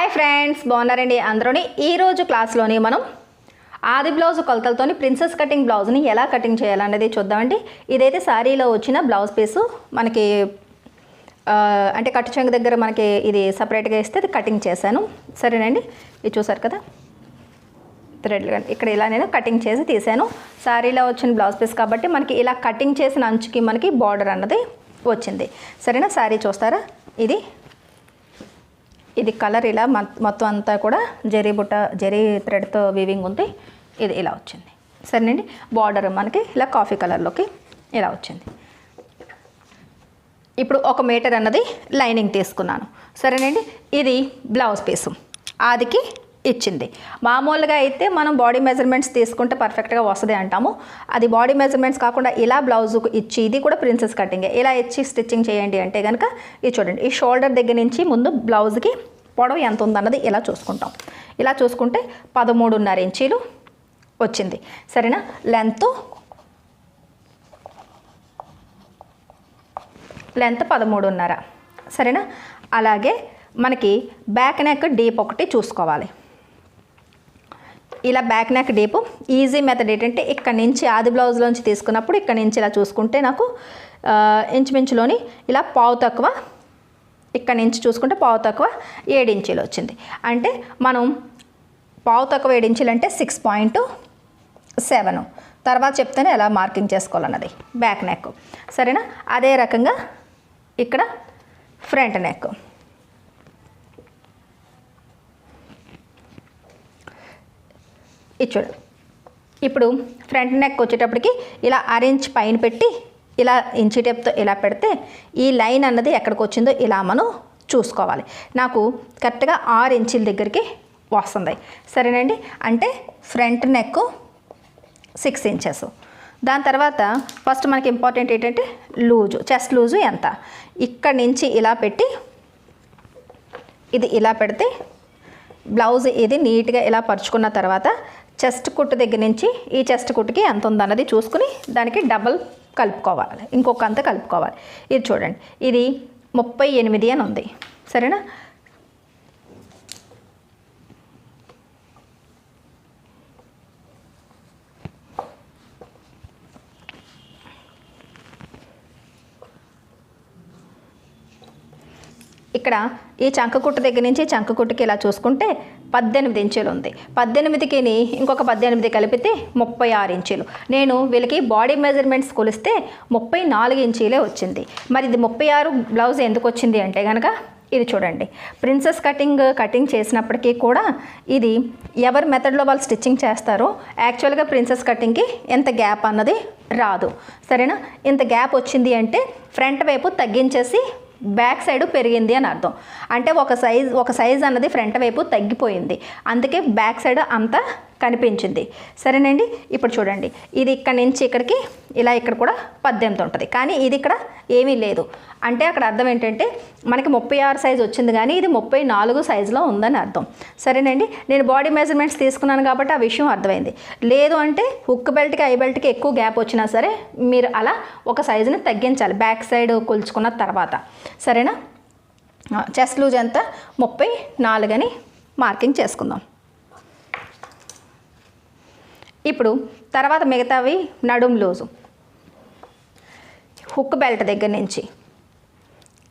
Hi friends బాగున్నారండి అందరూని. ఈరోజు క్లాస్లోని మనం ఆది బ్లౌజ్ కొలతలతోని ప్రిన్సెస్ కటింగ్ బ్లౌజ్ని ఎలా కటింగ్ చేయాలనేది చూద్దామండి. ఇదైతే శారీలో వచ్చిన బ్లౌజ్ పీసు మనకి అంటే కట్టు చెంగు దగ్గర మనకి ఇది సపరేట్గా ఇస్తే అది కటింగ్ చేశాను. సరేనండి? ఇది చూసారు కదా? థ్రెడ్లు కానీ ఇక్కడ ఇలా నేను కటింగ్ చేసి తీసాను శారీలో వచ్చిన బ్లౌజ్ పీస్ కాబట్టి మనకి ఇలా కటింగ్ చేసిన అంచుకి మనకి బార్డర్ అన్నది వచ్చింది. సరేనా? శారీ చూస్తారా? ఇది ఇది కలర్ ఇలా మొత్తం అంతా కూడా జరీ బుట్ట జరీ థ్రెడ్తో వీవింగ్ ఉంది ఇది ఇలా వచ్చింది. సరేనండి? బార్డర్ మనకి ఇలా కాఫీ కలర్లోకి ఇలా వచ్చింది. ఇప్పుడు ఒక మీటర్ అన్నది లైనింగ్ తీసుకున్నాను. సరేనండి? ఇది బ్లౌజ్ పీసు ఆదికి ఇచ్చింది. మామూలుగా అయితే మనం బాడీ మెజర్మెంట్స్ తీసుకుంటే పర్ఫెక్ట్గా వస్తుంది అంటాము. అది బాడీ మెజర్మెంట్స్ కాకుండా ఇలా బ్లౌజుకు ఇచ్చి ఇది కూడా ప్రిన్సెస్ కటింగే ఇలా ఇచ్చి స్టిచ్చింగ్ చేయండి అంటే కనుక ఇది చూడండి ఈ షోల్డర్ దగ్గర నుంచి ముందు బ్లౌజ్కి పొడవు ఎంత ఉందన్నది ఇలా చూసుకుంటాం. ఇలా చూసుకుంటే పదమూడున్నర ఇంచీలు వచ్చింది. సరేనా? లెంత్ లెంత్ పదమూడున్నర. సరేనా? అలాగే మనకి బ్యాక్ నెక్ డీప్ ఒకటి చూసుకోవాలి. ఇలా back neck deep easy method ఏంటంటే ఇక్కడ నుంచి ఆది బ్లౌజ్లోంచి తీసుకున్నప్పుడు ఇక్కడ నుంచి ఇలా చూసుకుంటే నాకు ఇంచుమించులోని ఇలా పావు తక్కువ ఇక్కడ నుంచి చూసుకుంటే పావు తక్కువ ఏడు ఇంచీలు వచ్చింది. అంటే మనం పావు తక్కువ ఏడు ఇంచీలు అంటే సిక్స్ పాయింట్ సెవెన్ తర్వాత చెప్తేనే ఎలా మార్కింగ్ చేసుకోవాలన్నది. బ్యాక్ నెక్ సరేనా? అదే రకంగా ఇక్కడ ఫ్రంట్ నెక్ ఇది చూడండి ఇప్పుడు ఫ్రంట్ నెక్ వచ్చేటప్పటికి ఇలా అరేంజ్ పైన పెట్టి ఇలా ఇంచి టేప్తో ఇలా పెడితే ఈ లైన్ అన్నది ఎక్కడికి వచ్చిందో ఇలా మనం చూసుకోవాలి. నాకు కరెక్ట్గా ఆరు ఇంచుల దగ్గరికి వస్తుంది. సరేనండి? అంటే ఫ్రంట్ నెక్ సిక్స్ ఇంచెస్. దాని తర్వాత ఫస్ట్ మనకి ఇంపార్టెంట్ ఏంటంటే లూజు. చెస్ట్ లూజు ఎంత? ఇక్కడ నుంచి ఇలా పెట్టి ఇది ఇలా పెడితే బ్లౌజ్ ఇది నీట్గా ఇలా పరుచుకున్న తర్వాత చెస్ట్ కుట్టు దగ్గర నుంచి ఈ చెస్ట్ కుట్టుకి ఎంత ఉందన్నది చూసుకుని దానికి డబల్ కలుపుకోవాలి. ఇంకొక అంత కలుపుకోవాలి. ఇది చూడండి. ఇది ముప్పై ఎనిమిది అని ఉంది. సరేనా? ఇక్కడ ఈ చంకకుట్టు దగ్గర నుంచి చంకకుట్టుకి ఇలా చూసుకుంటే పద్దెనిమిది ఇంచులు ఉంది. పద్దెనిమిదికి ఇంకొక పద్దెనిమిది కలిపితే ముప్పై ఆరు ఇంచులు. నేను వీళ్ళకి బాడీ మెజర్మెంట్స్ కొలిస్తే ముప్పై నాలుగు ఇంచీలే వచ్చింది. మరి ఇది ముప్పై ఆరు బ్లౌజ్ ఎందుకు వచ్చింది అంటే కనుక ఇది చూడండి. ప్రిన్సెస్ కటింగ్ కటింగ్ చేసినప్పటికీ కూడా ఇది ఎవరి మెథడ్లో వాళ్ళు స్టిచ్చింగ్ చేస్తారో యాక్చువల్గా ప్రిన్సెస్ కటింగ్కి ఎంత గ్యాప్ అన్నది రాదు. సరేనా? ఇంత గ్యాప్ వచ్చింది అంటే ఫ్రంట్ వైపు తగ్గించేసి బ్యాక్ సైడ్ పెరిగింది అని అర్థం. అంటే ఒక సైజ్ ఒక సైజ్ అన్నది ఫ్రంట్ వైపు తగ్గిపోయింది. అందుకే బ్యాక్ సైడ్ అంత కనిపించింది. సరేనండి? ఇప్పుడు చూడండి. ఇది ఇక్కడ నుంచి ఇక్కడికి ఇలా ఇక్కడ కూడా పద్దెనిమిది ఉంటుంది. కానీ ఇది ఇక్కడ ఏమీ లేదు. అంటే అక్కడ అర్థం ఏంటంటే మనకి ముప్పై ఆరు సైజ్ వచ్చింది కానీ ఇది ముప్పై నాలుగు సైజులో ఉందని అర్థం. సరేనండి? నేను బాడీ మెజర్మెంట్స్ తీసుకున్నాను కాబట్టి ఆ విషయం అర్థమైంది. లేదు అంటే హుక్ బెల్ట్కి ఐ బెల్ట్కి ఎక్కువ గ్యాప్ వచ్చినా సరే మీరు అలా ఒక సైజుని తగ్గించాలి. బ్యాక్ సైడ్ కొలుచుకున్న తర్వాత. సరేనా? చెస్ట్ లూజ్ ఎంత? ముప్పై నాలుగని మార్కింగ్ చేసుకుందాం. ఇప్పుడు తర్వాత మిగతావి నడుం లూజు. హుక్ బెల్ట్ దగ్గర నుంచి.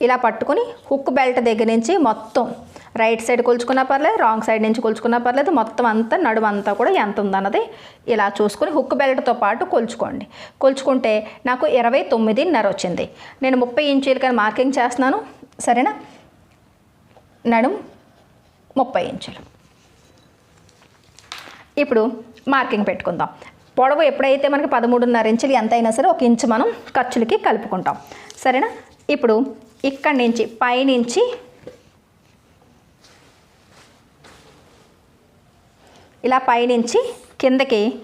ఇలా పట్టుకొని హుక్ బెల్ట్ దగ్గర నుంచి మొత్తం రైట్ సైడ్ కొలుచుకున్నా పర్లేదు రాంగ్ సైడ్ నుంచి కొలుచుకున్నా పర్లేదు మొత్తం అంతా నడుము అంతా కూడా ఎంత ఉందన్నది ఇలా చూసుకొని హుక్ బెల్ట్తో పాటు కొలుచుకోండి. కొలుచుకుంటే నాకు ఇరవై తొమ్మిదిన్నర వచ్చింది. నేను ముప్పై ఇంచీలకని మార్కింగ్ చేస్తున్నాను. సరేనా? నడుం ముప్పై ఇంచులు. ఇప్పుడు మార్కింగ్ పెట్టుకుందాం. పొడవు ఎప్పుడైతే మనకి పదమూడున్నర ఇంచులు ఎంత అయినా సరే ఒక ఇంచు మనం ఖర్చులకి కలుపుకుంటాం. సరేనా? ఇప్పుడు ఇక్కడి నుంచి పైనుంచి ఇలా పైనుంచి కిందకి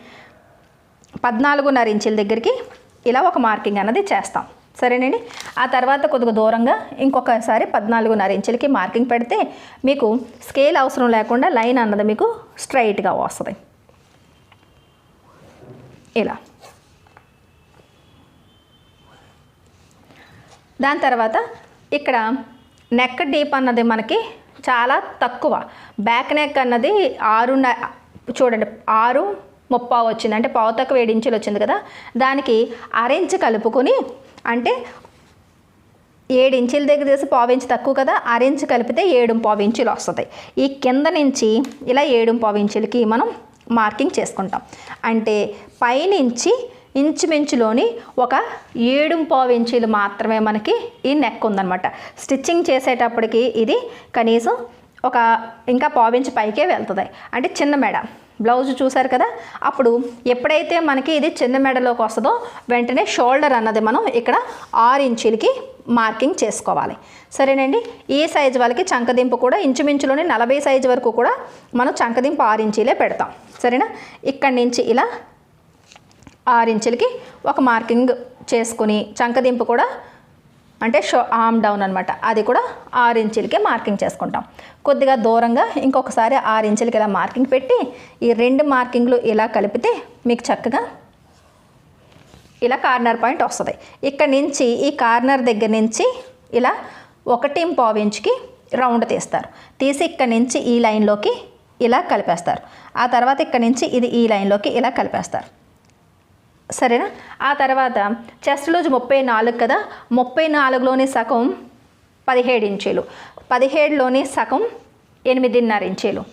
పద్నాలుగున్నర ఇంచుల దగ్గరికి ఇలా ఒక మార్కింగ్ అన్నది చేస్తాం. సరేనండి? ఆ తర్వాత కొద్దిగా దూరంగా ఇంకొకసారి పద్నాలుగున్నర ఇంచులకి మార్కింగ్ పెడితే మీకు స్కేల్ అవసరం లేకుండా లైన్ అన్నది మీకు స్ట్రైట్గా వస్తుంది. ఇలా దాని తర్వాత ఇక్కడ నెక్ డీప్ అన్నది మనకి చాలా తక్కువ. బ్యాక్ నెక్ అన్నది ఆరు చూడండి ఆరు ముప్పావు వచ్చింది. అంటే పావు తక్కువ ఏడు వచ్చింది కదా? దానికి అరెంజ్ కలుపుకొని అంటే ఏడు ఇంచుల దగ్గర చేసి పావు ఇంచు తక్కువ కదా? అరెంజ్ కలిపితే ఏడు పావు ఇంచులు వస్తుంది. ఈ కింద నుంచి ఇలా ఏడు పావు ఇంచులకి మనం మార్కింగ్ చేసుకుంటాం. అంటే పైనుంచి ఇంచుమించులోని ఒక ఏడు పావు ఇంచీలు మాత్రమే మనకి ఈ నెక్ ఉందన్నమాట. స్టిచ్చింగ్ చేసేటప్పటికి ఇది కనీసం ఒక ఇంకా పావించి పైకే వెళ్తుంది. అంటే చిన్న మెడ. బ్లౌజ్ చూసారు కదా? అప్పుడు ఎప్పుడైతే మనకి ఇది చిన్న మెడలోకి వస్తుందో వెంటనే షోల్డర్ అన్నది మనం ఇక్కడ ఆరు ఇంచులకి మార్కింగ్ చేసుకోవాలి. సరేనండి? ఈ సైజు వాళ్ళకి చంకదింపు కూడా ఇంచుమించులోని నలభై సైజు వరకు కూడా మనం చంకదింపు ఆరు ఇంచీలే పెడతాం. సరేనా? ఇక్కడి నుంచి ఇలా ఆరు ఇంచులకి ఒక మార్కింగ్ చేసుకుని చంకదింపు కూడా అంటే షో ఆమ్ డౌన్ అనమాట అది కూడా ఆరు ఇంచులకే మార్కింగ్ చేసుకుంటాం. కొద్దిగా దూరంగా ఇంకొకసారి ఆరు ఇంచులకి ఇలా మార్కింగ్ పెట్టి ఈ రెండు మార్కింగ్లు ఇలా కలిపితే మీకు చక్కగా ఇలా కార్నర్ పాయింట్ వస్తుంది. ఇక్కడ నుంచి ఈ కార్నర్ దగ్గర నుంచి ఇలా ఒకటి పావు ఇంచుకి రౌండ్ తీస్తారు. తీసి ఇక్కడ నుంచి ఈ లైన్లోకి ఇలా కలిపేస్తారు. ఆ తర్వాత ఇక్కడ నుంచి ఇది ఈ లైన్లోకి ఇలా కలిపేస్తారు. సరేనా? ఆ తర్వాత చెస్ట్ లూజ్ ముప్పై నాలుగు కదా? ముప్పై నాలుగులోని సగం పదిహేడు ఇంచీలు. పదిహేడులోని సగం ఎనిమిదిన్నర ఇంచీలు.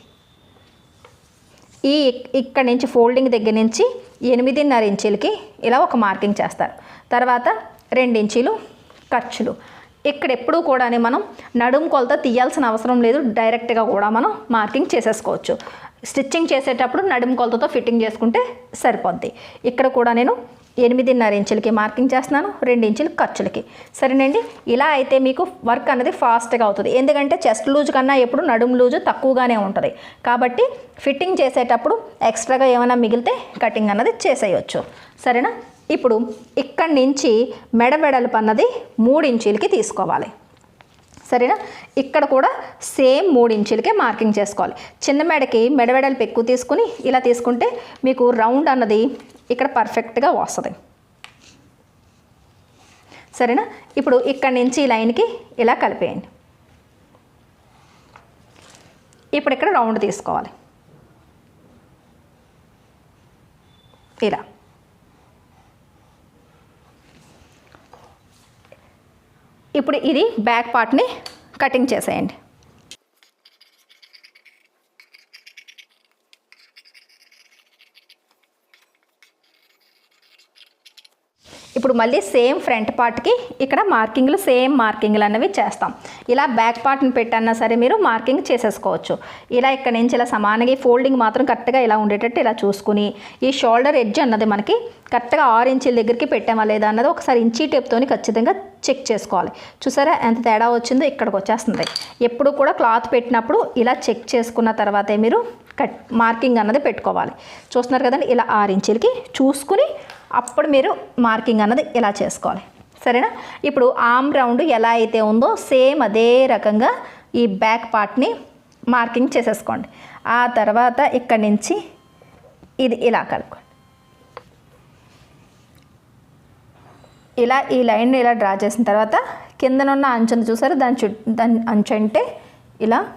ఈ ఇక్కడ నుంచి ఫోల్డింగ్ దగ్గర నుంచి ఎనిమిదిన్నర ఇంచీలకి ఇలా ఒక మార్కింగ్ చేస్తారు. తర్వాత రెండు ఇంచీలు ఖర్చులు. ఇక్కడ ఎప్పుడూ కూడా మనం నడుము కొలత తీయాల్సిన అవసరం లేదు. డైరెక్ట్గా కూడా మనం మార్కింగ్ చేసేసుకోవచ్చు. స్టిచ్చింగ్ చేసేటప్పుడు నడుము కొలతతో ఫిట్టింగ్ చేసుకుంటే సరిపోద్ది. ఇక్కడ కూడా నేను ఎనిమిదిన్నర ఇంచులకి మార్కింగ్ చేస్తున్నాను రెండు ఇంచులు ఖర్చులకి. సరేనండి? ఇలా అయితే మీకు వర్క్ అనేది ఫాస్ట్గా అవుతుంది. ఎందుకంటే చెస్ట్ లూజ్ కన్నా ఎప్పుడు నడుము లూజు తక్కువగానే ఉంటుంది. కాబట్టి ఫిట్టింగ్ చేసేటప్పుడు ఎక్స్ట్రాగా ఏమైనా మిగిలితే కటింగ్ అన్నది చేసేయచ్చు. సరేనా? ఇప్పుడు ఇక్కడి నుంచి మెడ వెడల్పు అన్నది మూడు ఇంచులకి తీసుకోవాలి. సరేనా? ఇక్కడ కూడా సేమ్ మూడు ఇంచులకే మార్కింగ్ చేసుకోవాలి. చిన్న మెడకి మెడవెడలు ఎక్కువ తీసుకుని ఇలా తీసుకుంటే మీకు రౌండ్ అన్నది ఇక్కడ పర్ఫెక్ట్గా వస్తుంది. సరేనా? ఇప్పుడు ఇక్కడ నుంచి ఈ లైన్కి ఇలా కలిపేయండి. ఇప్పుడు ఇక్కడ రౌండ్ తీసుకోవాలి. ఇలా. ఇప్పుడు ఇది బ్యాక్ పార్ట్ని కటింగ్ చేసేయండి. ఇప్పుడు మళ్ళీ సేమ్ ఫ్రంట్ పార్ట్కి ఇక్కడ మార్కింగ్లు సేమ్ మార్కింగ్లు అనేవి చేస్తాం. ఇలా బ్యాక్ పార్ట్ని పెట్టన్నా సరే మీరు మార్కింగ్ చేసేసుకోవచ్చు. ఇలా ఇక్కడ నుంచి ఇలా సమానంగా ఫోల్డింగ్ మాత్రం కరెక్ట్గా ఇలా ఉండేటట్టు ఇలా చూసుకుని ఈ షోల్డర్ ఎడ్జ్ అన్నది మనకి కరెక్ట్గా ఆరు ఇంచుల దగ్గరికి పెట్టామా లేదా అన్నది ఒకసారి ఇంచీ టేప్తోని ఖచ్చితంగా చెక్ చేసుకోవాలి. చూసారా ఎంత తేడా వచ్చిందో ఇక్కడికి వచ్చేస్తుంది. ఎప్పుడు కూడా క్లాత్ పెట్టినప్పుడు ఇలా చెక్ చేసుకున్న తర్వాతే మీరు కట్ మార్కింగ్ అన్నది పెట్టుకోవాలి. చూస్తున్నారు కదండి ఇలా ఆరు ఇంచులకి చూసుకుని అప్పుడు మీరు మార్కింగ్ అన్నది ఇలా చేసుకోవాలి. సరేనా? ఇప్పుడు ఆమ్ రౌండ్ ఎలా అయితే ఉందో సేమ్ అదే రకంగా ఈ బ్యాక్ పార్ట్ని మార్కింగ్ చేసేసుకోండి. ఆ తర్వాత ఇక్కడి నుంచి ఇది ఇలా కలుపుకోండి. ఇలా ఈ లైన్ ఇలా డ్రా చేసిన తర్వాత కిందనున్న అంచును చూసారు? దాని చుట్టూ దాని అంచు అంటే ఇలా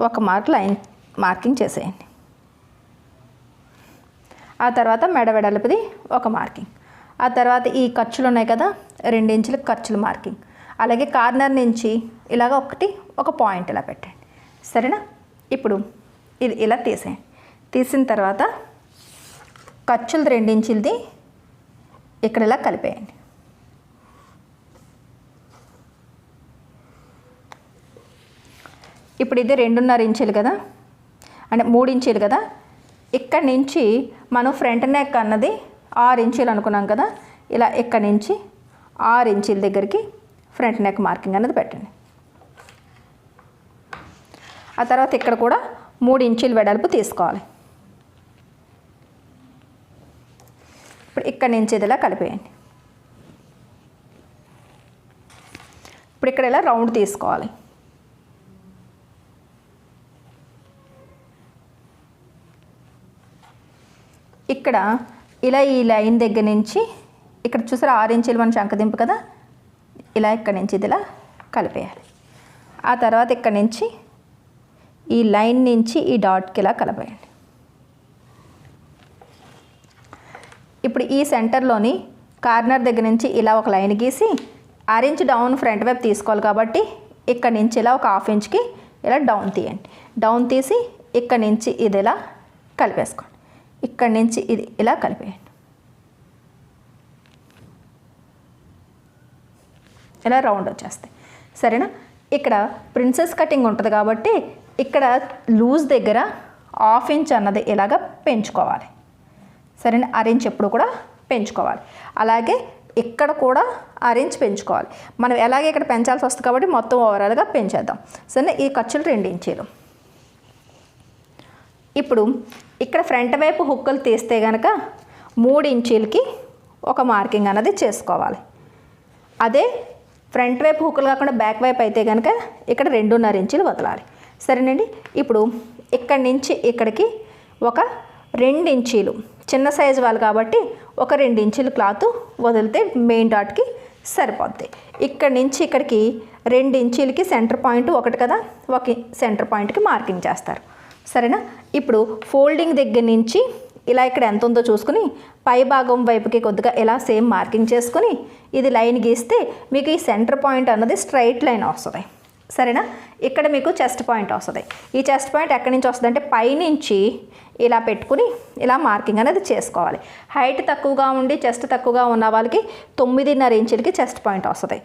ఒక మార్క్ లైన్ మార్కింగ్ చేసేయండి. ఆ తర్వాత మెడ వెడల్పుది ఒక మార్కింగ్. ఆ తర్వాత ఈ ఖర్చులు ఉన్నాయి కదా రెండించుల ఖర్చులు మార్కింగ్. అలాగే కార్నర్ నుంచి ఇలాగ ఒకటి ఒక పాయింట్ ఇలా పెట్టండి. సరేనా? ఇప్పుడు ఇది ఇలా తీసేయండి. తీసిన తర్వాత ఖర్చులు రెండించులది ఇక్కడ ఇలా కలిపేయండి? ఇప్పుడు ఇది రెండున్నర ఇంచులు కదా? అంటే మూడు ఇంచులు కదా? ఇక్కడి నుంచి మనం ఫ్రంట్ నెక్ అన్నది ఆరు ఇంచులు అనుకున్నాం కదా? ఇలా ఇక్కడి నుంచి ఆరు ఇంచుల దగ్గరికి ఫ్రంట్ నెక్ మార్కింగ్ అన్నది పెట్టండి. ఆ తర్వాత ఇక్కడ కూడా మూడు ఇంచులు వెడల్పు తీసుకోవాలి. ఇప్పుడు ఇక్కడ నుంచి ఇదిలా కలిపేయండి. ఇప్పుడు ఇక్కడ ఇలా రౌండ్ తీసుకోవాలి. ఇక్కడ ఇలా ఈ లైన్ దగ్గర నుంచి ఇక్కడ చూసారా ఆరు ఇంచులు మన చంకదింపు కదా? ఇలా ఇక్కడ నుంచి ఇది ఇలా కలిపేయాలి. ఆ తర్వాత ఇక్కడ నుంచి ఈ లైన్ నుంచి ఈ డాట్కి ఇలా కలపేయండి. ఇప్పుడు ఈ సెంటర్లోని కార్నర్ దగ్గర నుంచి ఇలా ఒక లైన్ గీసి ఆరు డౌన్ ఫ్రంట్ వైపు తీసుకోవాలి కాబట్టి ఇక్కడ నుంచి ఇలా ఒక హాఫ్ ఇంచ్కి ఇలా డౌన్ తీయండి. డౌన్ తీసి ఇక్కడ నుంచి ఇది ఇలా కలిపేసుకోండి. ఇక్కడ నుంచి ఇది ఇలా కలిపేయండి. ఇలా రౌండ్ వచ్చేస్తాయి. సరేనా? ఇక్కడ ప్రిన్సెస్ కటింగ్ ఉంటుంది కాబట్టి ఇక్కడ లూజ్ దగ్గర హాఫ్ ఇంచ్ అన్నది ఇలాగ పెంచుకోవాలి. సరేనా అరేంజ్ ఎప్పుడు కూడా పెంచుకోవాలి. అలాగే ఇక్కడ కూడా అరేంజ్ పెంచుకోవాలి. మనం ఎలాగే ఇక్కడ పెంచాల్సి వస్తుంది కాబట్టి మొత్తం ఓవరాల్గా పెంచేద్దాం. సరే ఈ ఖర్చులు రెండు ఇంచీలు. ఇప్పుడు ఇక్కడ ఫ్రంట్ వైపు హుక్కులు తీస్తే కనుక మూడు ఇంచీలకి ఒక మార్కింగ్ అన్నది చేసుకోవాలి. అదే ఫ్రంట్ వైపు హుక్కులు కాకుండా బ్యాక్ వైపు అయితే కనుక ఇక్కడ రెండున్నర ఇంచులు వదలాలి. సరేనండి? ఇప్పుడు ఇక్కడి నుంచి ఇక్కడికి ఒక రెండు ఇంచీలు చిన్న సైజు వాళ్ళు కాబట్టి ఒక రెండు ఇంచులు క్లాత్ వదిలితే మెయిన్ డాట్కి సరిపోద్ది. ఇక్కడి నుంచి ఇక్కడికి రెండు ఇంచీలకి సెంటర్ పాయింట్ ఒకటి కదా ఒక సెంటర్ పాయింట్కి మార్కింగ్ చేస్తారు. సరేనా? ఇప్పుడు ఫోల్డింగ్ దగ్గర నుంచి ఇలా ఇక్కడ ఎంత ఉందో చూసుకుని పై భాగం వైపుకి కొద్దిగా ఇలా సేమ్ మార్కింగ్ చేసుకుని ఇది లైన్ గీస్తే మీకు ఈ సెంటర్ పాయింట్ అన్నది స్ట్రైట్ లైన్ వస్తుంది. సరేనా? ఇక్కడ మీకు చెస్ట్ పాయింట్ వస్తుంది. ఈ చెస్ట్ పాయింట్ ఎక్కడి నుంచి వస్తుంది అంటే పైనుంచి ఇలా పెట్టుకుని ఇలా మార్కింగ్ అనేది చేసుకోవాలి. హైట్ తక్కువగా ఉండి చెస్ట్ తక్కువగా ఉన్న వాళ్ళకి తొమ్మిదిన్నర ఇంచులకి చెస్ట్ పాయింట్ వస్తుంది.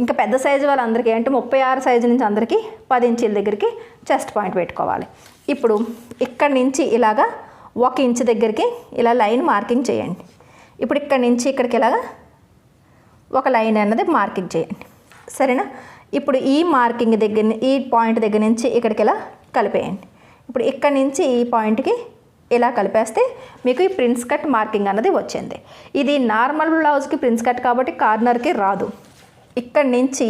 ఇంకా పెద్ద సైజు వాళ్ళందరికీ అంటే ముప్పై ఆరు సైజు నుంచి అందరికీ పది ఇంచుల దగ్గరికి చెస్ట్ పాయింట్ పెట్టుకోవాలి. ఇప్పుడు ఇక్కడి నుంచి ఇలాగా ఒక ఇంచు దగ్గరికి ఇలా లైన్ మార్కింగ్ చేయండి. ఇప్పుడు ఇక్కడి నుంచి ఇక్కడికి ఇలాగా ఒక లైన్ అన్నది మార్కింగ్ చేయండి. సరేనా? ఇప్పుడు ఈ మార్కింగ్ దగ్గర ఈ పాయింట్ దగ్గర నుంచి ఇక్కడికి ఇలా కలిపేయండి? ఇప్పుడు ఇక్కడ నుంచి ఈ పాయింట్కి ఇలా కలిపేస్తే మీకు ఈ ప్రిన్స్ కట్ మార్కింగ్ అన్నది వచ్చింది. ఇది నార్మల్ బ్లౌజ్కి ప్రిన్స్ కట్ కాబట్టి కార్నర్కి రాదు. ఇక్కడి నుంచి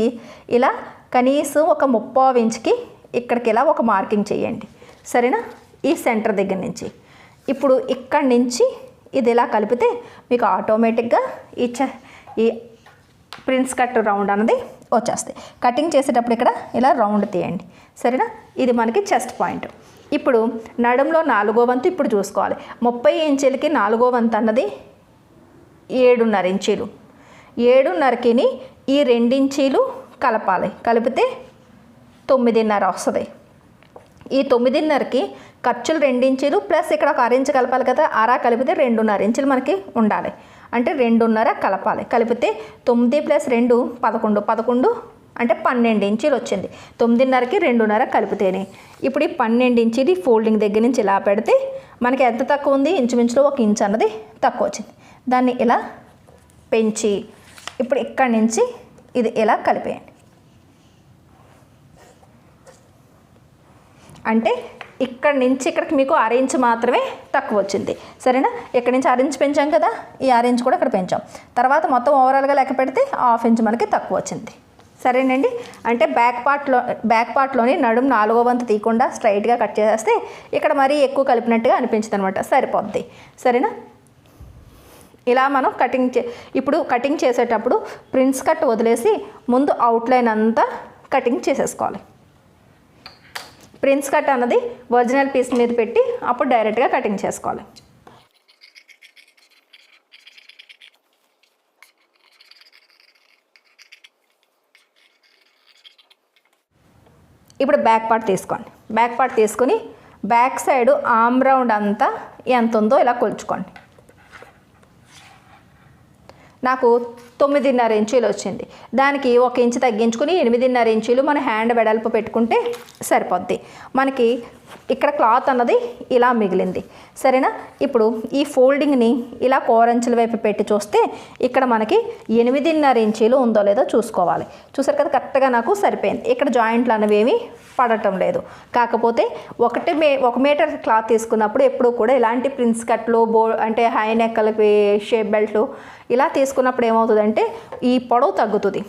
ఇలా కనీసం ఒక ముప్పో ఇంచ్కి ఇక్కడికి ఇలా ఒక మార్కింగ్ చేయండి. సరేనా? ఈ సెంటర్ దగ్గర నుంచి. ఇప్పుడు ఇక్కడి నుంచి ఇది ఇలా కలిపితే మీకు ఆటోమేటిక్గా ఈ చ ఈ ప్రిన్స్ కట్ రౌండ్ అన్నది వచ్చేస్తాయి. కటింగ్ చేసేటప్పుడు ఇక్కడ ఇలా రౌండ్ తీయండి. సరేనా? ఇది మనకి చెస్ట్ పాయింట్ ఇప్పుడు నడుంలో నాలుగో వంతు ఇప్పుడు చూసుకోవాలి. ముప్పై ఇంచులకి నాలుగో వంతు అన్నది ఏడున్నర ఇంచీలు. ఏడున్నరకిని ఈ రెండించీలు కలపాలి. కలిపితే తొమ్మిదిన్నర వస్తుంది. ఈ తొమ్మిదిన్నరకి ఖర్చులు రెండించీలు ప్లస్ ఇక్కడ ఒక అరెంజ్ కలపాలి కదా అరా కలిపితే రెండున్నర ఇంచులు మనకి ఉండాలి. అంటే రెండున్నర కలపాలి. కలిపితే తొమ్మిది ప్లస్ రెండు పదకొండు. పదకొండు అంటే పన్నెండు ఇంచీలు వచ్చింది. తొమ్మిదిన్నరకి రెండున్నర కలిపితేనే. ఇప్పుడు ఈ పన్నెండు ఇంచీలు ఫోల్డింగ్ దగ్గర నుంచి ఇలా పెడితే మనకి ఎంత తక్కువ ఉంది? ఇంచుమించులో ఒక ఇంచ్ అన్నది తక్కువ వచ్చింది. దాన్ని ఇలా పెంచి ఇప్పుడు ఇక్కడి నుంచి ఇది ఇలా కలిపేయండి. అంటే ఇక్కడ నుంచి ఇక్కడికి మీకు ఆరెంజ్ మాత్రమే తక్కువ వచ్చింది. సరేనా? ఇక్కడ నుంచి అరేంజ్ పెంచాం కదా? ఈ అరేంజ్ కూడా ఇక్కడ పెంచాం. తర్వాత మొత్తం ఓవరాల్గా లెక్క పెడితే హాఫ్ ఇంచ్ మనకి తక్కువ వచ్చింది. సరేనండి? అంటే బ్యాక్ పార్ట్లో బ్యాక్ పార్ట్లోని నడుం నాలుగో వంతు తీయకుండా స్ట్రైట్గా కట్ చేసేస్తే ఇక్కడ మరీ ఎక్కువ కలిపినట్టుగా అనిపించింది అనమాట సరిపోద్ది. సరేనా? ఇలా మనం కటింగ్ చే ఇప్పుడు కటింగ్ చేసేటప్పుడు ప్రిన్స్ కట్ వదిలేసి ముందు అవుట్లైన్ అంతా కటింగ్ చేసేసుకోవాలి. ప్రిన్స్ కట్ అన్నది ఒరిజినల్ పీస్ మీద పెట్టి అప్పుడు డైరెక్ట్గా కటింగ్ చేసుకోవాలి. ఇప్పుడు బ్యాక్ పార్ట్ తీసుకోండి. బ్యాక్ పార్ట్ తీసుకుని బ్యాక్ సైడ్ ఆమ్ రౌండ్ అంతా ఎంత ఉందో ఇలా కొలుచుకోండి. నాకు తొమ్మిదిన్నర ఇంచీలు వచ్చింది. దానికి ఒక ఇంచు తగ్గించుకుని ఎనిమిదిన్నర ఇంచీలు మన హ్యాండ్ వెడల్పు పెట్టుకుంటే సరిపోద్ది. మనకి ఇక్కడ క్లాత్ అన్నది ఇలా మిగిలింది. సరేనా? ఇప్పుడు ఈ ఫోల్డింగ్ని ఇలా కోరంచుల వైపు పెట్టి చూస్తే ఇక్కడ మనకి ఎనిమిదిన్నర ఇంచీలు ఉందో లేదో చూసుకోవాలి. చూసారు కదా? కరెక్ట్గా నాకు సరిపోయింది. ఇక్కడ జాయింట్లు అనేవి ఏమి పడటం లేదు. కాకపోతే ఒకటి మే ఒక మీటర్ క్లాత్ తీసుకున్నప్పుడు ఎప్పుడూ కూడా ఇలాంటి ప్రిన్స్ కట్లు బో అంటే హై నెక్కలకి షేప్ బెల్ట్లు ఇలా తీసుకున్నప్పుడు ఏమవుతుందంటే ఈ పొడవు తగ్గుతుంది.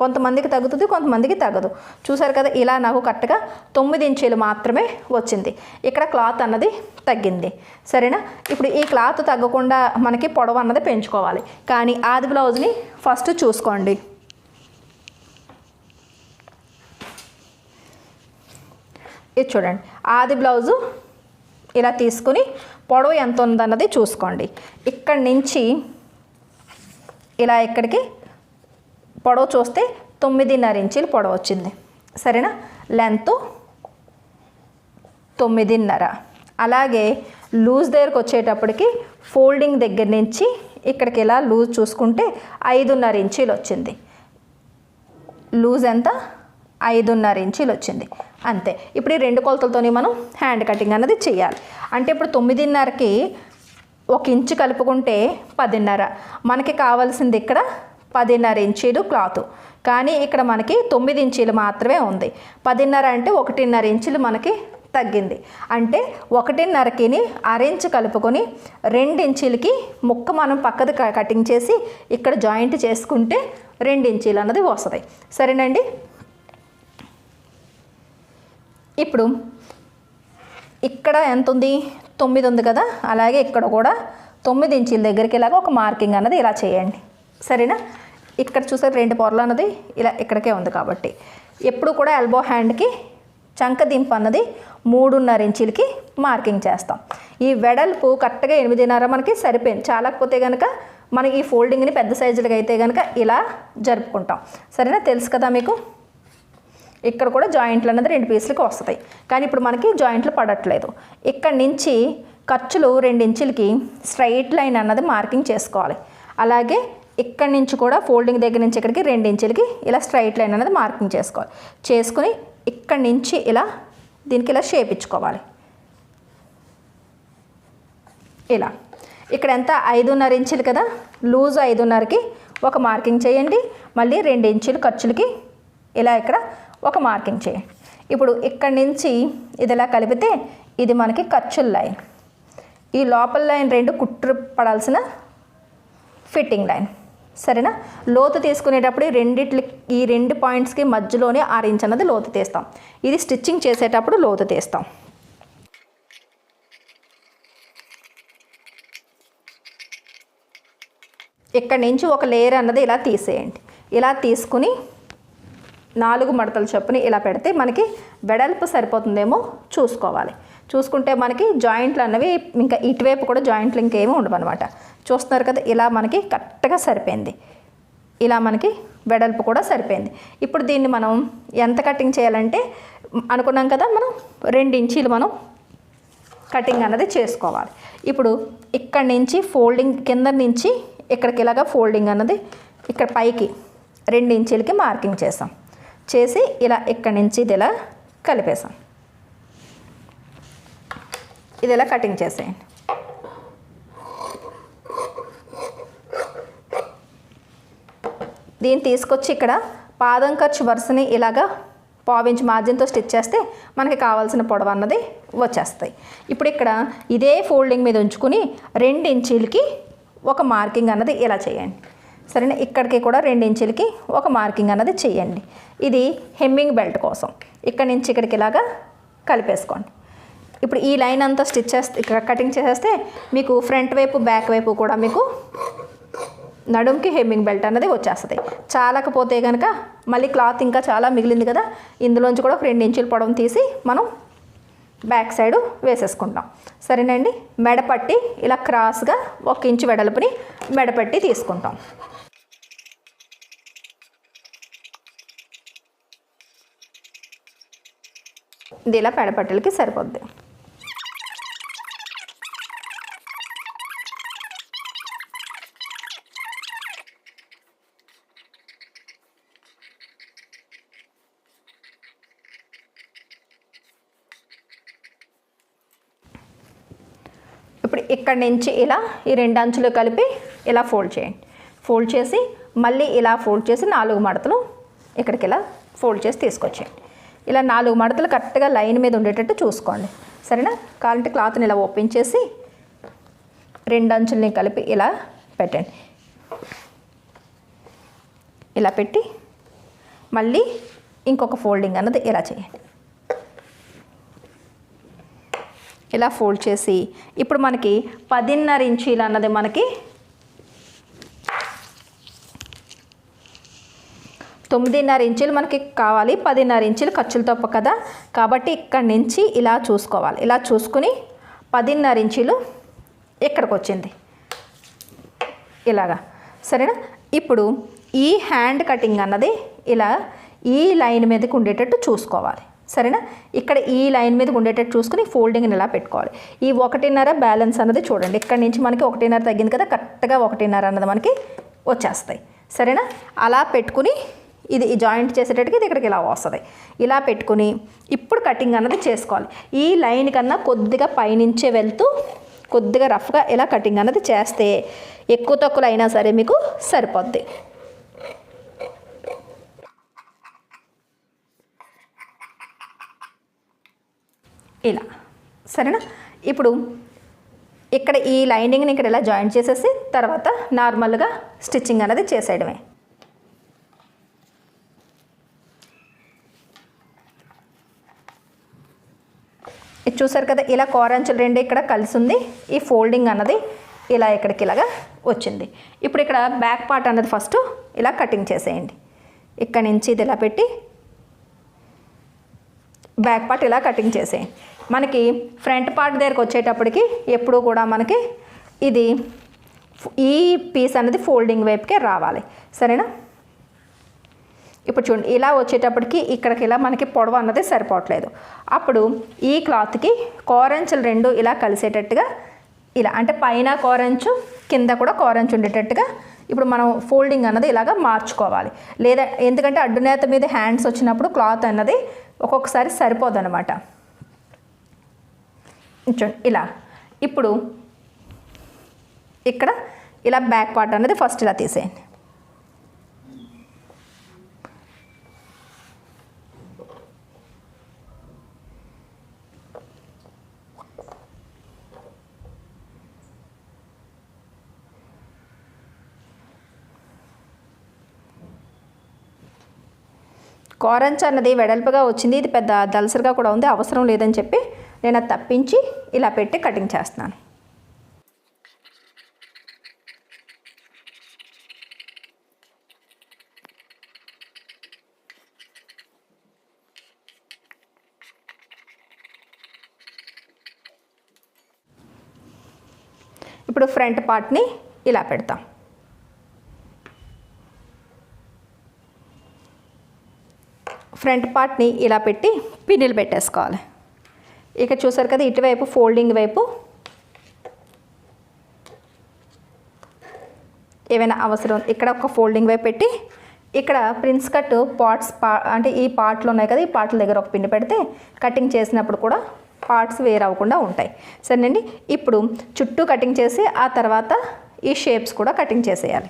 కొంతమందికి తగ్గుతుంది కొంతమందికి తగ్గదు. చూసారు కదా ఇలా నాకు కరెక్ట్గా తొమ్మిది ఇంచీలు మాత్రమే వచ్చింది. ఇక్కడ క్లాత్ అన్నది తగ్గింది. సరేనా? ఇప్పుడు ఈ క్లాత్ తగ్గకుండా మనకి పొడవు అన్నది పెంచుకోవాలి. కానీ ఆది బ్లౌజ్ని ఫస్ట్ చూసుకోండి. ఇది చూడండి. ఆది బ్లౌజు ఇలా తీసుకుని పొడవు ఎంత ఉందన్నది చూసుకోండి. ఇక్కడి నుంచి ఇలా ఇక్కడికి పొడవు చూస్తే తొమ్మిదిన్నర ఇంచీలు పొడవు వచ్చింది. సరేనా? లెంత్ తొమ్మిదిన్నర. అలాగే లూజ్ దగ్గరకు వచ్చేటప్పటికి ఫోల్డింగ్ దగ్గర నుంచి ఇక్కడికి ఇలా లూజ్ చూసుకుంటే ఐదున్నర ఇంచీలు వచ్చింది. లూజ్ ఎంత? ఐదున్నర ఇంచీలు వచ్చింది. అంతే. ఇప్పుడు ఈ రెండు కొలతలతోని మనం హ్యాండ్ కటింగ్ అన్నది చేయాలి. అంటే ఇప్పుడు తొమ్మిదిన్నరకి ఒక ఇంచు కలుపుకుంటే పదిన్నర. మనకి కావాల్సింది ఇక్కడ పదిన్నర ఇంచీలు క్లాత్. కానీ ఇక్కడ మనకి తొమ్మిది ఇంచీలు మాత్రమే ఉంది. పదిన్నర అంటే ఒకటిన్నర ఇంచులు మనకి తగ్గింది. అంటే ఒకటిన్నరకిని అరెంజ్ కలుపుకొని రెండించీలకి ముక్క మనం పక్కది క- కటింగ్ చేసి ఇక్కడ జాయింట్ చేసుకుంటే రెండించీలు అన్నది వస్తుంది. సరేనండి? ఇప్పుడు ఇక్కడ ఎంత ఉంది తొమ్మిది ఉంది కదా? అలాగే ఇక్కడ కూడా తొమ్మిది ఇంచుల దగ్గరికి ఇలాగ ఒక మార్కింగ్ అన్నది ఇలా చేయండి. సరేనా? ఇక్కడ చూసారు రెండు పొరలు అన్నది ఇలా ఇక్కడికే ఉంది కాబట్టి. ఎప్పుడు కూడా ఎల్బో హ్యాండ్కి చంక దింపు అన్నది మూడున్నర ఇంచులకి మార్కింగ్ చేస్తాం. ఈ వెడల్పు కరెక్ట్గా ఎనిమిదిన్నర మనకి సరిపోయింది. చాలకపోతే కనుక మనం ఈ ఫోల్డింగ్ని పెద్ద సైజులకి అయితే కనుక ఇలా జరుపుకుంటాం. సరేనా? తెలుసు కదా మీకు? ఇక్కడ కూడా జాయింట్లు అనేది రెండు పీసులకి వస్తాయి. కానీ ఇప్పుడు మనకి జాయింట్లు పడట్లేదు. ఇక్కడ నుంచి ఖర్చులు రెండు ఇంచులకి స్ట్రైట్ లైన్ అన్నది మార్కింగ్ చేసుకోవాలి. అలాగే ఇక్కడ నుంచి కూడా ఫోల్డింగ్ దగ్గర నుంచి ఇక్కడికి రెండు ఇంచులకి ఇలా స్ట్రైట్ లైన్ అనేది మార్కింగ్ చేసుకోవాలి. చేసుకుని ఇక్కడ నుంచి ఇలా దీనికి ఇలా షేప్ ఇచ్చుకోవాలి. ఇలా. ఇక్కడ ఎంత? ఐదున్నర ఇంచులు కదా? లూజ్ ఐదున్నరకి ఒక మార్కింగ్ చేయండి. మళ్ళీ రెండు ఇంచులు ఖర్చులకి ఇలా ఇక్కడ ఒక మార్కింగ్ చేయండి ఇప్పుడు ఇక్కడి నుంచి ఇది ఇలా కలిపితే ఇది మనకి ఖర్చుల లైన్. ఈ లోపల లైన్ రెండు కుట్టు పడాల్సిన ఫిట్టింగ్ లైన్. సరేనా? లోతు తీసుకునేటప్పుడు ఈ రెండిట్లి ఈ రెండు పాయింట్స్కి మధ్యలోనే ఆరు ఇంచ్ అన్నది లోతు తీస్తాం. ఇది స్టిచ్చింగ్ చేసేటప్పుడు లోతు తీస్తాం. ఇక్కడ నుంచి ఒక లేయర్ అన్నది ఇలా తీసేయండి. ఇలా తీసుకుని నాలుగు మడతలు చొప్పున ఇలా పెడితే మనకి వెడల్పు సరిపోతుందేమో చూసుకోవాలి. చూసుకుంటే మనకి జాయింట్లు అన్నవి ఇంకా ఇటువైపు కూడా జాయింట్లు ఇంకేమీ ఉండవన్నమాట. చూస్తున్నారు కదా ఇలా మనకి కరెక్ట్గా సరిపోయింది. ఇలా మనకి వెడల్పు కూడా సరిపోయింది. ఇప్పుడు దీన్ని మనం ఎంత కటింగ్ చేయాలంటే అనుకున్నాం కదా మనం రెండు ఇంచీలు మనం కటింగ్ అన్నది చేసుకోవాలి. ఇప్పుడు ఇక్కడ నుంచి ఫోల్డింగ్ కింద నుంచి ఇక్కడికి ఇలాగా ఫోల్డింగ్ అన్నది ఇక్కడ పైకి రెండు ఇంచీలకి మార్కింగ్ చేసాం. చేసి ఇలా ఇక్కడ నుంచి ఇది ఇలా కలిపేసాం. ఇది ఇలా కటింగ్ చేసేయండి. దీన్ని తీసుకొచ్చి ఇక్కడ పాదం ఖర్చు వరుసని ఇలాగా పావించి మార్జిన్తో స్టిచ్ చేస్తే మనకి కావాల్సిన పొడవు అన్నది వచ్చేస్తాయి. ఇప్పుడు ఇక్కడ ఇదే ఫోల్డింగ్ మీద ఉంచుకుని రెండు ఇంచీలకి ఒక మార్కింగ్ అన్నది ఇలా చేయండి. సరేనా? ఇక్కడికి కూడా రెండు ఇంచులకి ఒక మార్కింగ్ అన్నది చేయండి. ఇది హెమ్మింగ్ బెల్ట్ కోసం. ఇక్కడ నుంచి ఇక్కడికి ఇలాగా కలిపేసుకోండి. ఇప్పుడు ఈ లైన్ అంతా స్టిచ్ చేస్తే ఇక్కడ కటింగ్ చేసేస్తే మీకు ఫ్రంట్ వైపు బ్యాక్ వైపు కూడా మీకు నడుంకి హెమ్మింగ్ బెల్ట్ అన్నది వచ్చేస్తుంది. చాలకపోతే కనుక మళ్ళీ క్లాత్ ఇంకా చాలా మిగిలింది కదా ఇందులోంచి కూడా ఒక రెండు ఇంచుల పొడవు తీసి మనం బ్యాక్ సైడ్ వేసేసుకుంటాం. సరేనండి? మెడపట్టి ఇలా క్రాస్గా ఒక ఇంచు వెడల్పుని మెడపట్టి తీసుకుంటాం. ఇది ఇలా పెడపట్టలకి సరిపోద్ది. ఇప్పుడు ఇక్కడి నుంచి ఇలా ఈ రెండు అంచులు కలిపి ఇలా ఫోల్డ్ చేయండి. ఫోల్డ్ చేసి మళ్ళీ ఇలా ఫోల్డ్ చేసి నాలుగు మడతలు ఇక్కడికి ఇలా ఫోల్డ్ చేసి తీసుకొచ్చేయండి. ఇలా నాలుగు మడతలు కరెక్ట్గా లైన్ మీద ఉండేటట్టు చూసుకోండి. సరేనా? కావాలంటే క్లాత్ని ఇలా ఓపెన్ చేసి రెండు అంచుల్ని కలిపి ఇలా పెట్టండి. ఇలా పెట్టి మళ్ళీ ఇంకొక ఫోల్డింగ్ అన్నది ఇలా చేయండి. ఇలా ఫోల్డ్ చేసి ఇప్పుడు మనకి పదిన్నర ఇంచీలు అన్నది మనకి తొమ్మిదిన్నర ఇంచులు మనకి కావాలి పదిన్నర ఇంచులు ఖర్చులు తప్ప కదా. కాబట్టి ఇక్కడి నుంచి ఇలా చూసుకోవాలి. ఇలా చూసుకుని పదిన్నర ఇంచులు ఇక్కడికి వచ్చింది. ఇలాగా. సరేనా? ఇప్పుడు ఈ హ్యాండ్ కటింగ్ అన్నది ఇలా ఈ లైన్ మీదకి ఉండేటట్టు చూసుకోవాలి. సరేనా? ఇక్కడ ఈ లైన్ మీదకి ఉండేటట్టు చూసుకుని ఫోల్డింగ్ని ఇలా పెట్టుకోవాలి. ఈ ఒకటిన్నర బ్యాలెన్స్ అన్నది చూడండి. ఇక్కడ నుంచి మనకి ఒకటిన్నర తగ్గింది కదా. కరెక్ట్గా ఒకటిన్నర అన్నది మనకి వచ్చేస్తాయి. సరేనా? అలా పెట్టుకుని ఇది ఈ జాయింట్ చేసేటట్టుగా ఇది ఇక్కడికి ఇలా వస్తుంది. ఇలా పెట్టుకుని ఇప్పుడు కటింగ్ అన్నది చేసుకోవాలి. ఈ లైన్ కన్నా కొద్దిగా పైనుంచే వెళ్తూ కొద్దిగా రఫ్గా ఇలా కటింగ్ అన్నది చేస్తే ఎక్కువ తక్కువలు అయినా సరే మీకు సరిపోద్ది. ఇలా. సరేనా? ఇప్పుడు ఇక్కడ ఈ లైనింగ్ని ఇక్కడ ఇలా జాయిన్ చేసేసి తర్వాత నార్మల్గా స్టిచ్చింగ్ అనేది చేసేయడమే. ఇది చూసారు కదా ఇలా కోరంచులు రెండు ఇక్కడ కలిసి ఉంది ఈ ఫోల్డింగ్ అన్నది ఇలా ఇక్కడికి ఇలాగా వచ్చింది. ఇప్పుడు ఇక్కడ బ్యాక్ పార్ట్ అన్నది ఫస్ట్ ఇలా కటింగ్ చేసేయండి. ఇక్కడ నుంచి ఇది ఇలా పెట్టి బ్యాక్ పార్ట్ ఇలా కటింగ్ చేసేయండి. మనకి ఫ్రంట్ పార్ట్ దగ్గరకు వచ్చేటప్పటికి ఎప్పుడూ కూడా మనకి ఇది ఈ పీస్ అనేది ఫోల్డింగ్ వైపుకే రావాలి. సరేనా? ఇప్పుడు చూడండి ఇలా వచ్చేటప్పటికి ఇక్కడికి ఇలా మనకి పొడవు అన్నది సరిపోవట్లేదు. అప్పుడు ఈ క్లాత్కి కోరంచులు రెండు ఇలా కలిసేటట్టుగా ఇలా అంటే పైన కోరంచు కింద కూడా కోరంచు ఉండేటట్టుగా ఇప్పుడు మనం ఫోల్డింగ్ అన్నది ఇలాగ మార్చుకోవాలి. లేదా ఎందుకంటే అడ్డునేత మీద హ్యాండ్స్ వచ్చినప్పుడు క్లాత్ అన్నది ఒక్కొక్కసారి సరిపోదు అనమాట చూడండి ఇలా. ఇప్పుడు ఇక్కడ ఇలా బ్యాక్ పార్ట్ అనేది ఫస్ట్ ఇలా తీసేయండి. కోరంచ అన్నది వెడల్పుగా వచ్చింది. ఇది పెద్ద దలసరిగా కూడా ఉంది. అవసరం లేదని చెప్పి నేను అది తప్పించి ఇలా పెట్టి కటింగ్ చేస్తున్నాను. ఇప్పుడు ఫ్రంట్ పార్ట్ని ఇలా పెడతాం. ఫ్రంట్ పార్ట్ని ఇలా పెట్టి పిన్నులు పెట్టేసుకోవాలి. ఇక చూసారు కదా ఇటువైపు ఫోల్డింగ్ వైపు. ఏమైనా అవసరం ఇక్కడ ఒక ఫోల్డింగ్ వైపు పెట్టి ఇక్కడ ప్రిన్స్ కట్ పార్ట్స్ పా అంటే ఈ పార్ట్లు ఉన్నాయి కదా ఈ పార్ట్ల దగ్గర ఒక పిన్ పెడితే కటింగ్ చేసినప్పుడు కూడా పార్ట్స్ వేరు అవ్వకుండా ఉంటాయి. సరేనండి ఇప్పుడు చుట్టూ కటింగ్ చేసి ఆ తర్వాత ఈ షేప్స్ కూడా కటింగ్ చేసేయాలి.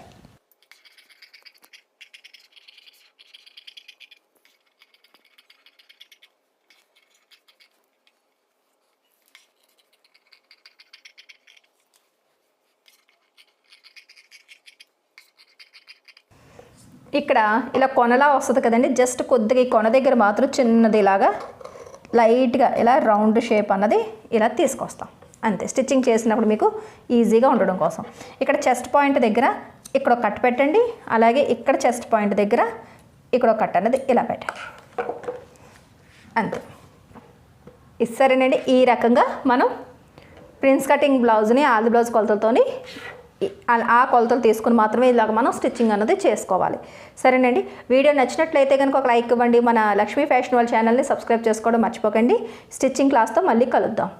ఇక్కడ ఇలా కొనలా వస్తుంది కదండి. జస్ట్ కొద్దిగా ఈ కొన దగ్గర మాత్రం చిన్నది ఇలాగా లైట్గా ఇలా రౌండ్ షేప్ అన్నది ఇలా తీసుకొస్తాం. అంతే. స్టిచ్చింగ్ చేసినప్పుడు మీకు ఈజీగా ఉండడం కోసం. ఇక్కడ చెస్ట్ పాయింట్ దగ్గర ఇక్కడ ఒక కట్ పెట్టండి. అలాగే ఇక్కడ చెస్ట్ పాయింట్ దగ్గర ఇక్కడ ఒక కట్ అనేది ఇలా పెట్టండి. అంతే. ఇది సరేనండి. ఈ రకంగా మనం ప్రిన్స్ కటింగ్ బ్లౌజ్ని ఆది బ్లౌజ్ కొలతలతోని ఆ కొలతలు తీసుకుని మాత్రమే ఇలాగ మనం స్టిచ్చింగ్ అన్నది చేసుకోవాలి. సరేనండి? వీడియో నచ్చినట్లయితే కనుక ఒక లైక్ ఇవ్వండి. మన లక్ష్మీ ఫ్యాషన్ వాళ్ళ ఛానల్ని సబ్స్క్రైబ్ చేసుకోవడం మర్చిపోకండి. స్టిచ్చింగ్ క్లాస్తో మళ్ళీ కలుద్దాం.